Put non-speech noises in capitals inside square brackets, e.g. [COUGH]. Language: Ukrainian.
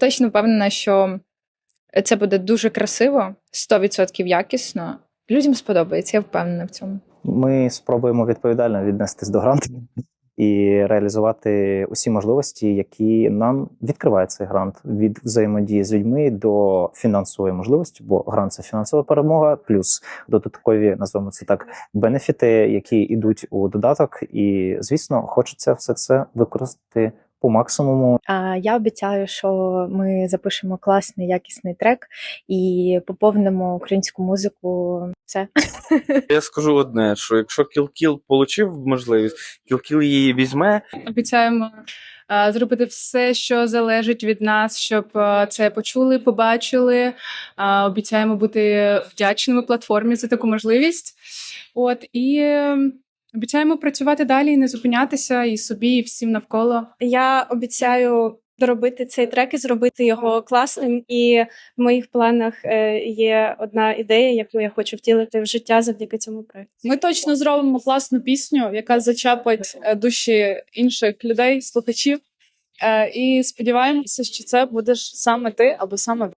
Точно впевнена, що це буде дуже красиво, 100% якісно. Людям сподобається, я впевнена в цьому. Ми спробуємо відповідально віднестись до гранту і реалізувати усі можливості, які нам відкриває цей грант від взаємодії з людьми до фінансової можливості, бо грант це фінансова перемога, плюс додаткові назвемо це так бенефіти, які йдуть у додаток. І звісно, хочеться все це використати по максимуму. А я обіцяю, що ми запишемо класний якісний трек і поповнимо українську музику. Все. [LAUGHS] Я скажу одне: що якщо Кілкіл отримав можливість, Кілкіл її візьме, обіцяємо зробити все, що залежить від нас, щоб це почули, побачили. Обіцяємо бути вдячними платформі за таку можливість. От і обіцяємо працювати далі і не зупинятися і собі, і всім навколо. Я обіцяю доробити цей трек і зробити його класним. І в моїх планах е, є одна ідея, яку я хочу втілити в життя завдяки цьому проекту. Ми точно зробимо класну пісню, яка зачепить е, душі інших людей, слухачів. Е, І сподіваємося, що це будеш саме ти або саме